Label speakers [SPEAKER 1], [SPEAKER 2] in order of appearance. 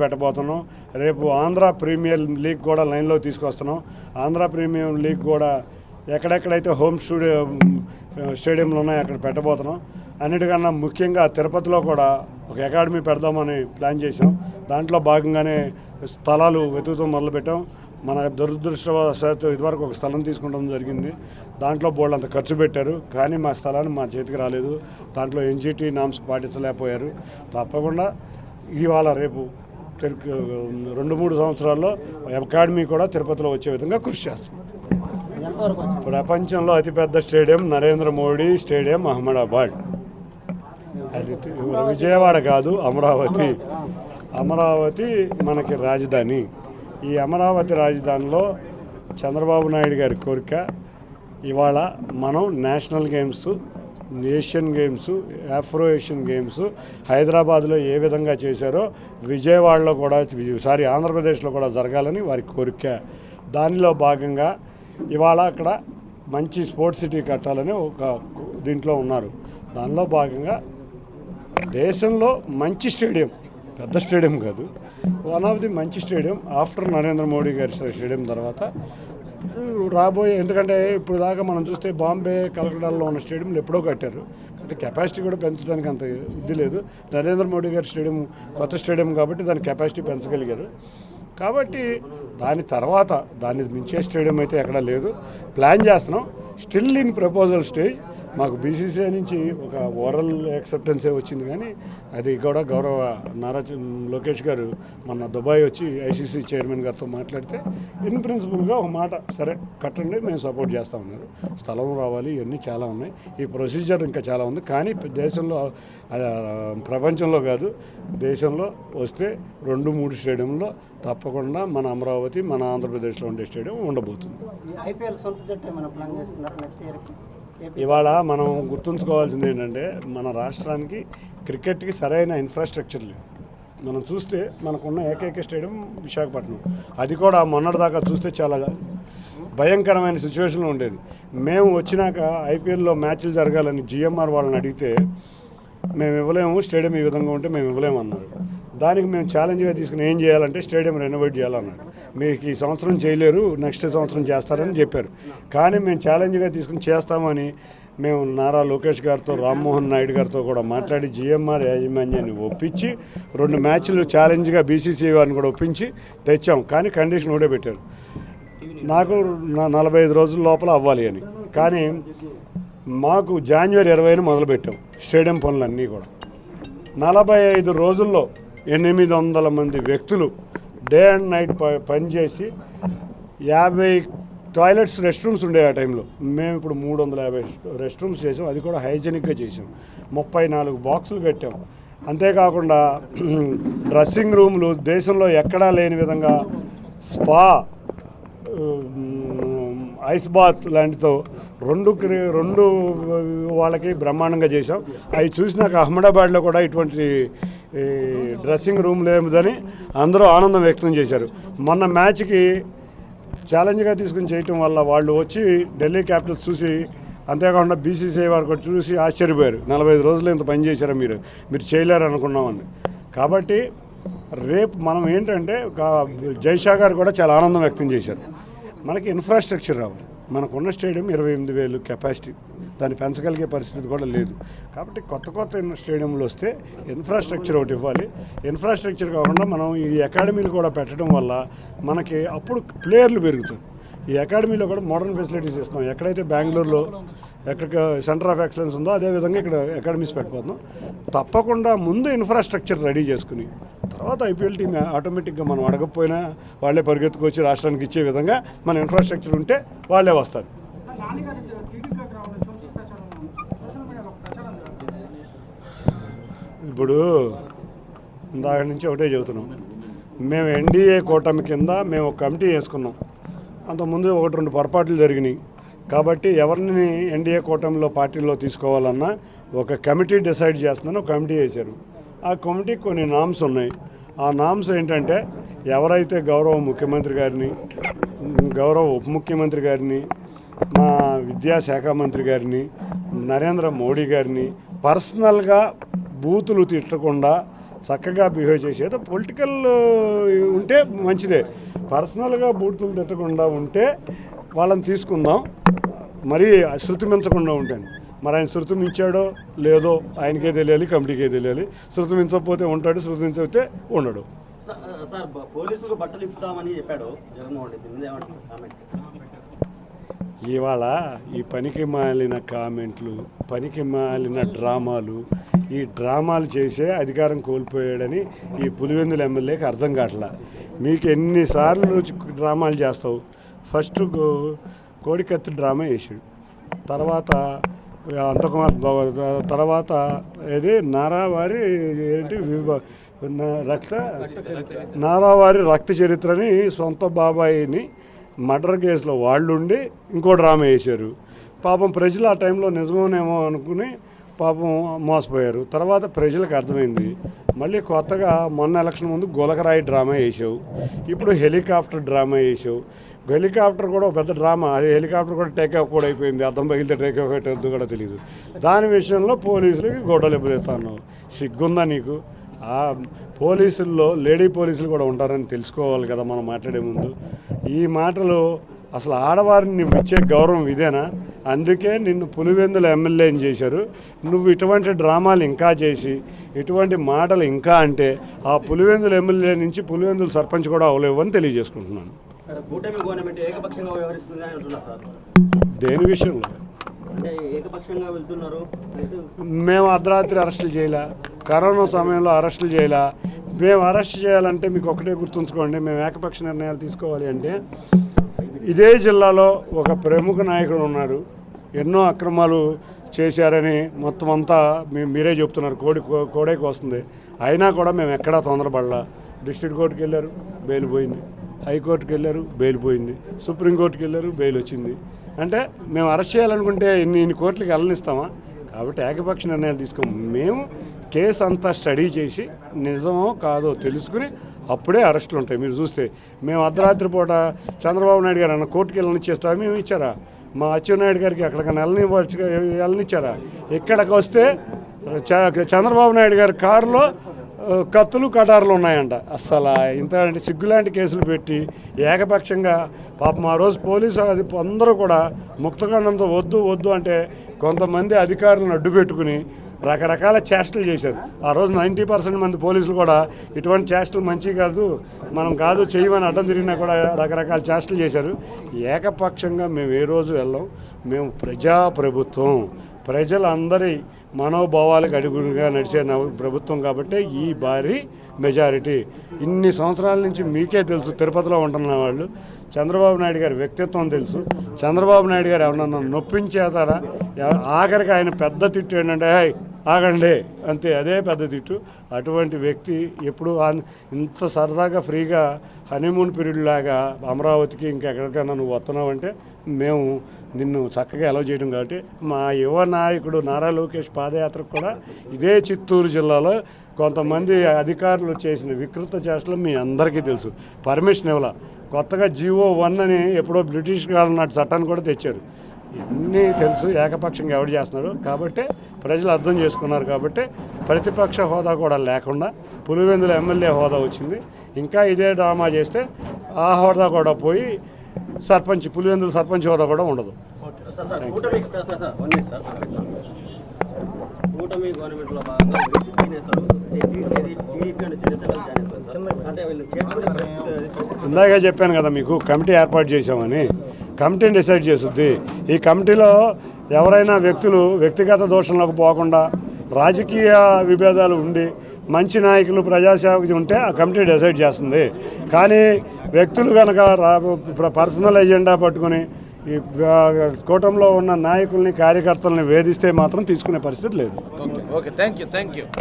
[SPEAKER 1] పెట్టబోతున్నాం. రేపు Andhra premier league కూడా లైన్లో తీసుకొస్తున్నాం. ఆంధ్ర ప్రీమియర్ లీగ్ కూడా ఎక్కడెక్కడైతే హోమ్ స్టూడియో స్టేడియంలు ఉన్నాయో అక్కడ పెట్టబోతున్నాం. అన్నిటికన్నా ముఖ్యంగా తిరుపతిలో కూడా ఒక అకాడమీ పెడదామని ప్లాన్ చేసాం దాంట్లో భాగంగానే స్థలాలు వెతుకుతూ మొదలుపెట్టాం. మన దురదృష్టవశాత్తు ఇదివరకు ఒక స్థలం తీసుకుంటాం జరిగింది. దాంట్లో బోర్డు అంత ఖర్చు పెట్టారు. కానీ మా స్థలాన్ని మా చేతికి రాలేదు. దాంట్లో ఎన్జిటి నామ్స్ పాటించలేకపోయారు. తప్పకుండా ఇవాళ రేపు రెండు మూడు సంవత్సరాల్లో అకాడమీ కూడా తిరుపతిలో వచ్చే విధంగా కృషి చేస్తాం ప్రపంచంలో అతిపెద్ద స్టేడియం నరేంద్ర మోడీ స్టేడియం అహ్మదాబాద్. అది విజయవాడ కాదు అమరావతి. అమరావతి మనకి రాజధాని. ఈ అమరావతి రాజధానిలో చంద్రబాబు నాయుడు గారి కోరిక ఇవాళ మనం national games Asian games Afro Asian games హైదరాబాద్లో ఏ విధంగా చేశారో విజయవాడలో కూడా సారీ ఆంధ్రప్రదేశ్లో కూడా జరగాలని వారి కోరిక. దానిలో భాగంగా ఇవాళ అక్కడ మంచి స్పోర్ట్స్ సిటీ కట్టాలని ఒక దీంట్లో ఉన్నారు. దానిలో భాగంగా దేశంలో మంచి స్టేడియం పెద్ద స్టేడియం కాదు వన్ ఆఫ్ ది మంచి స్టేడియం ఆఫ్టర్ నరేంద్ర మోడీ గారి స్టేడియం తర్వాత రాబోయే ఎందుకంటే ఇప్పుడు దాకా మనం చూస్తే బాంబే కలకటాల్లో ఉన్న స్టేడియంలు ఎప్పుడో కట్టారు. అంటే కెపాసిటీ కూడా పెంచడానికి అంత ఇది లేదు. నరేంద్ర మోడీ గారి స్టేడియం కొత్త స్టేడియం కాబట్టి దాని కెపాసిటీ పెంచగలిగారు. కాబట్టి దాని తర్వాత దాన్ని మించే స్టేడియం అయితే ఎక్కడా లేదు. ప్లాన్ చేస్తున్నాం. Still in proposal stage. మాకు బీసీసీఐ నుంచి ఒక ఓరల్ యాక్సెప్టెన్సే వచ్చింది కానీ అది కూడా గౌరవ నారా లోకేష్ గారు మొన్న దుబాయ్ వచ్చి ఐసీసీ చైర్మన్ గారితో మాట్లాడితే ఇన్ ప్రిన్సిపల్గా ఒక మాట సరే కట్టండి మేము సపోర్ట్ చేస్తా ఉన్నారు. స్థలం రావాలి ఇవన్నీ చాలా ఉన్నాయి. ఈ ప్రొసీజర్ ఇంకా చాలా ఉంది. కానీ దేశంలో ప్రపంచంలో కాదు దేశంలో వస్తే రెండు మూడు స్టేడియంలో తప్పకుండా మన అమరావతి మన ఆంధ్రప్రదేశ్లో ఉండే స్టేడియం ఉండబోతుంది.
[SPEAKER 2] ఐపీఎల్ సొంత జట్టు ఏమైనా ప్లాన్ చేస్తున్నారు నెక్స్ట్ ఇయర్కి
[SPEAKER 1] ఇవాళ మనం గుర్తుంచుకోవాల్సింది ఏంటంటే మన రాష్ట్రానికి క్రికెట్కి సరైన ఇన్ఫ్రాస్ట్రక్చర్ లేదు. మనం చూస్తే మనకున్న ఏకైక స్టేడియం విశాఖపట్నం. అది కూడా మొన్నటిదాకా చూస్తే చాలా భయంకరమైన సిచ్యువేషన్లో ఉండేది. మేము వచ్చినాక ఐపీఎల్లో మ్యాచ్లు జరగాలని జిఎంఆర్ వాళ్ళని అడిగితే మేము ఇవ్వలేము స్టేడియం ఈ విధంగా ఉంటే మేము ఇవ్వలేము అన్నారు. దానికి మేము ఛాలెంజ్గా తీసుకుని ఏం చేయాలంటే స్టేడియం రెనోవేట్ చేయాలన్నారు మీకు ఈ సంవత్సరం చేయలేరు నెక్స్ట్ సంవత్సరం చేస్తారని చెప్పారు. కానీ మేము ఛాలెంజ్గా తీసుకుని చేస్తామని మేము నారా లోకేష్ గారితో రామ్మోహన్ నాయుడు గారితో కూడా మాట్లాడి జిఎంఆర్ యాజమాన్యాన్ని ఒప్పించి రెండు మ్యాచ్లు ఛాలెంజ్గా బీసీసీ వారిని కూడా ఒప్పించి తెచ్చాం. కానీ కండిషన్ ఒకటే పెట్టారు. నాకు నా- నలభై ఐదు రోజుల లోపల అవ్వాలి అని. కానీ మాకు జాన్వరి ఇరవైన మొదలుపెట్టాం. స్టేడియం పనులన్నీ కూడా. నలభై ఐదు రోజుల్లో ఎనిమిది వందల మంది వ్యక్తులు డే అండ్ నైట్ ప- పనిచేసి యాభై టాయిలెట్స్ రెస్ట్ రూమ్స్ ఉండే ఆ టైంలో. మేము ఇప్పుడు మూడు వందల యాభై రెస్ట్ రూమ్స్ చేసాం. అది కూడా హైజెనిక్గా చేసాం. ముప్పై నాలుగు బాక్సులు కట్టాం. అంతేకాకుండా డ్రెస్సింగ్ రూమ్లు దేశంలో ఎక్కడా లేని విధంగా స్పా ఐస్ బాత్ లాంటితో రెండు క్రి- రెండు వాళ్ళకి బ్రహ్మాండంగా చేశాం. అవి చూసినాక అహ్మదాబాద్లో కూడా ఇటువంటి డ్రెస్సింగ్ రూమ్ లేదని అందరూ ఆనందం వ్యక్తం చేశారు. మొన్న మ్యాచ్కి ఛాలెంజ్గా తీసుకుని చేయటం వల్ల వాళ్ళు వచ్చి ఢిల్లీ క్యాపిటల్స్ చూసి అంతేకాకుండా బీసీసీఐ వారికి చూసి ఆశ్చర్యపోయారు. నలభై ఐదు రోజులు ఇంత పని చేశారా మీరు? మీరు చేయలేరు అనుకున్నామని. కాబట్టి రేపు మనం ఏంటంటే జైషా గారు కూడా చాలా ఆనందం వ్యక్తం చేశారు. మనకి ఇన్ఫ్రాస్ట్రక్చర్ రావాలి. మనకున్న స్టేడియం ఇరవై ఎనిమిది వేలు కెపాసిటీ దాన్ని పెంచగలిగే పరిస్థితి కూడా లేదు. కాబట్టి కొత్త కొత్త స్టేడియంలు వస్తే ఇన్ఫ్రాస్ట్రక్చర్ ఒకటి ఇవ్వాలి. ఇన్ఫ్రాస్ట్రక్చర్ కాకుండా మనం ఈ అకాడమీలు కూడా పెట్టడం వల్ల మనకి అప్పుడు ప్లేయర్లు పెరుగుతారు. ఈ అకాడమీలో కూడా మోడర్న్ ఫెసిలిటీస్ ఇస్తున్నాం. ఎక్కడైతే బెంగళూరులో ఎక్కడ సెంటర్ ఆఫ్ ఎక్సలెన్స్ ఉందో అదేవిధంగా ఇక్కడ అకాడమీస్ పెట్టబోతున్నాం. తప్పకుండా ముందు ఇన్ఫ్రాస్ట్రక్చర్ రెడీ చేసుకుని తర్వాత ఐపీఎల్ టీం ఆటోమేటిక్గా మనం అడగకపోయినా వాళ్ళే పరిగెత్తుకొచ్చి రాష్ట్రానికి ఇచ్చే విధంగా మన ఇన్ఫ్రాస్ట్రక్చర్ ఉంటే వాళ్ళే వస్తారు. ఇప్పుడు ఇందాక నుంచి ఒకటే చెబుతున్నాం. మేము ఎన్డీఏ కూటమి కింద మేము ఒక కమిటీ వేసుకున్నాం. అంతకుముందు ఒకటి రెండు పొరపాట్లు జరిగినాయి. కాబట్టి ఎవరిని ఎన్డీఏ కూటమిలో పార్టీలో తీసుకోవాలన్నా ఒక కమిటీ డిసైడ్ చేస్తుందని ఒక కమిటీ వేశారు. ఆ కమిటీకి కొన్ని నామ్స్ ఉన్నాయి. ఆ నామ్స్ ఏంటంటే ఎవరైతే గౌరవ ముఖ్యమంత్రి గారిని గౌరవ ఉప ముఖ్యమంత్రి గారిని మా విద్యాశాఖ మంత్రి గారిని నరేంద్ర మోడీ గారిని పర్సనల్గా బూతులు తిట్టకుండా చక్కగా బిహేవ్ చేసేది పొలిటికల్ ఉంటే మంచిదే. పర్సనల్గా బూతులు తిట్టకుండా ఉంటే వాళ్ళని తీసుకుందాం. మరీ శృతి మించకుండా ఉంటాను. మరి ఆయన శృతి మించాడో లేదో ఆయనకే తెలియాలి కమిటీకే తెలియాలి. శృతి మించకపోతే ఉంటాడు శృతి మించకపోతే ఉండడు.
[SPEAKER 2] సార్ పోలీసులకు బట్టలు ఇప్పుతామని చెప్పాడు జగన్మోహన్ రెడ్డి. కామెంట్.
[SPEAKER 1] ఇవాళ ఈ పనికి మాలిన కామెంట్లు పనికి మాలిన డ్రామాలు ఈ డ్రామాలు చేసే అధికారం కోల్పోయాడని ఈ పులివెందుల ఎమ్మెల్యేకి అర్థం కావట్లా. మీకు ఎన్నిసార్లు డ్రామాలు చేస్తావు? ఫస్ట్ కోడికత్తి డ్రామా వేసాడు తర్వాత అంతకు తర్వాత ఏది? నారావారి ఏంటి? రక్త నారావారి రక్త చరిత్రని సొంత బాబాయిని మర్డర్ కేసులో వాళ్ళు ఉండి ఇంకో డ్రామా వేశారు. పాపం ప్రజలు ఆ టైంలో నిజమేనేమో అనుకుని పాపం మోసపోయారు. తర్వాత ప్రజలకు అర్థమైంది మళ్ళీ కొత్తగా మొన్న ఎలక్షన్ ముందు గులకరాయి డ్రామా వేసావు ఇప్పుడు హెలికాప్టర్ డ్రామా వేసావు హెలికాప్టర్ కూడా ఒక పెద్ద డ్రామా. అది హెలికాప్టర్ కూడా టేక్ ఆఫ్ కూడా అయిపోయింది. అర్థం పగిలితే టేక్ ఆఫ్ అయితే కూడా తెలియదు దాని విషయంలో పోలీసులకి గొడవలు ఇబ్బంది సిగ్గుందా నీకు? ఆ పోలీసుల్లో లేడీ పోలీసులు కూడా ఉంటారని తెలుసుకోవాలి కదా మనం మాట్లాడే ముందు. ఈ మాటలు అసలు ఆడవారిని ఇచ్చే గౌరవం ఇదేనా? అందుకే నిన్ను పులివెందుల ఎమ్మెల్యేని చేశారు. నువ్వు ఇటువంటి డ్రామాలు ఇంకా చేసి ఇటువంటి మాటలు ఇంకా అంటే ఆ పులివెందుల ఎమ్మెల్యే నుంచి పులివెందుల సర్పంచ్ కూడా అవలేవు అని తెలియజేసుకుంటున్నాను
[SPEAKER 2] అని
[SPEAKER 1] దేని విషయంలో? మేము అర్ధరాత్రి అరెస్టులు చేయలే? కరోనా సమయంలో అరెస్టులు చేయలే? మేము అరెస్ట్ చేయాలంటే మీకు ఒకటే గుర్తుంచుకోండి మేము ఏకపక్ష నిర్ణయాలు తీసుకోవాలి అంటే ఇదే జిల్లాలో ఒక ప్రముఖ నాయకుడు ఉన్నాడు. ఎన్నో అక్రమాలు చేశారని మొత్తం అంతా మీరే చెప్తున్నారు. కోడి కో- కోడేకి వస్తుంది. అయినా కూడా మేము ఎక్కడా తొందరపడలా. డిస్ట్రిక్ట్ కోర్టుకి వెళ్ళారు బెయిల్ పోయింది. హైకోర్టుకి వెళ్ళారు బెయిల్ పోయింది. సుప్రీంకోర్టుకి వెళ్ళారు బెయిల్ వచ్చింది. అంటే మేము అరెస్ట్ చేయాలనుకుంటే ఇన్ని ఇన్ని కోర్టులకు వెళ్ళనిస్తామా? కాబట్టి ఏకపక్ష నిర్ణయాలు తీసుకోము. మేము కేసు అంతా స్టడీ చేసి నిజమో కాదో తెలుసుకుని అప్పుడే అరెస్టులు ఉంటాయి. మీరు చూస్తే మేము అర్ధరాత్రి పూట చంద్రబాబు నాయుడు గారు అన్న కోర్టుకి వెళ్ళనిచ్చేస్తా మేము ఇచ్చారా? మా అచ్చెన్నాయుడు గారికి ఎక్కడికైనా వెళ్ళనివ్వచ్చు వెళ్ళనిచ్చారా? ఎక్కడికి వస్తే చ- చంద్రబాబు నాయుడు గారి కారులో కత్తులు కటారులు ఉన్నాయంట. అస్సలు ఇంత అంటే సిగ్గులాంటి కేసులు పెట్టి ఏకపక్షంగా పాపం ఆ రోజు పోలీసు అది అందరూ కూడా ముక్తఖండంతో వద్దు వద్దు అంటే కొంతమంది అధికారులను అడ్డు పెట్టుకుని రకరకాల చేష్టలు చేశారు. ఆ రోజు నైంటీ పర్సెంట్ మంది పోలీసులు కూడా ఇటువంటి చేష్టలు మంచి కాదు మనం కాదు చేయమని అడ్డం తిరిగినా కూడా రకరకాల చేష్టలు చేశారు. ఏకపక్షంగా మేము ఏ రోజు వెళ్ళాం? మేము ప్రజా ప్రభుత్వం ప్రజలందరి మనోభావాలకు అడుగుగా నడిచే ప్రభుత్వం కాబట్టి ఈ భారీ మెజారిటీ. ఇన్ని సంవత్సరాల నుంచి మీకే తెలుసు తిరుపతిలో ఉంటున్న వాళ్ళు. చంద్రబాబు నాయుడు గారి వ్యక్తిత్వం తెలుసు. చంద్రబాబు నాయుడు గారు ఎవరన్నా నొప్పించేతారా ఆఖరికి ఆయన పెద్ద తిట్టు ఏంటంటే ఆగండి అంతే అదే పెద్ద తిట్టు. అటువంటి వ్యక్తి ఎప్పుడు ఇంత సరదాగా ఫ్రీగా హనీమూన్ పీరియడ్ లాగా అమరావతికి ఇంకెక్కడికైనా నువ్వు వస్తున్నావు అంటే మేము నిన్ను చక్కగా అలౌ చేయడం కాబట్టి మా యువ నాయకుడు నారా లోకేష్ పాదయాత్రకు కూడా ఇదే చిత్తూరు జిల్లాలో కొంతమంది అధికారులు చేసిన వికృత చేష్టలు మీ అందరికీ తెలుసు. పర్మిషన్ ఇవ్వాల. కొత్తగా జీవో వన్ అని ఎప్పుడో బ్రిటిష్ కాలం నాటి చట్టాన్ని కూడా తెచ్చారు. ఇవన్నీ తెలుసు ఏకపక్షంగా ఎవడు చేస్తున్నారు కాబట్టి ప్రజలు అర్థం చేసుకున్నారు కాబట్టి ప్రతిపక్ష హోదా కూడా లేకుండా పులివెందుల ఎమ్మెల్యే హోదా వచ్చింది. ఇంకా ఇదే డ్రామా చేస్తే ఆ హోదా కూడా పోయి సర్పంచ్ పులివెందుల సర్పంచ్ హోదా కూడా ఉండదు.
[SPEAKER 2] కూటమి గవర్నమెంట్లో భాగంగా వైసీపీ నేతలు
[SPEAKER 1] ఇందాక చెప్పాను కదా మీకు కమిటీ ఏర్పాటు చేశామని. కమిటీని డిసైడ్ చేస్తుంది ఈ కమిటీలో ఎవరైనా వ్యక్తులు వ్యక్తిగత దోషంలోకి పోకుండా రాజకీయ విభేదాలు ఉండి మంచి నాయకులు ప్రజాసేవకు ఉంటే ఆ కమిటీ డిసైడ్ చేస్తుంది. కానీ వ్యక్తులు కనుక పర్సనల్ ఎజెండా పట్టుకుని ఈ కూటంలో ఉన్న నాయకుల్ని కార్యకర్తల్ని వేధిస్తే మాత్రం తీసుకునే పరిస్థితి లేదు.
[SPEAKER 3] Okay okay. Thank you thank you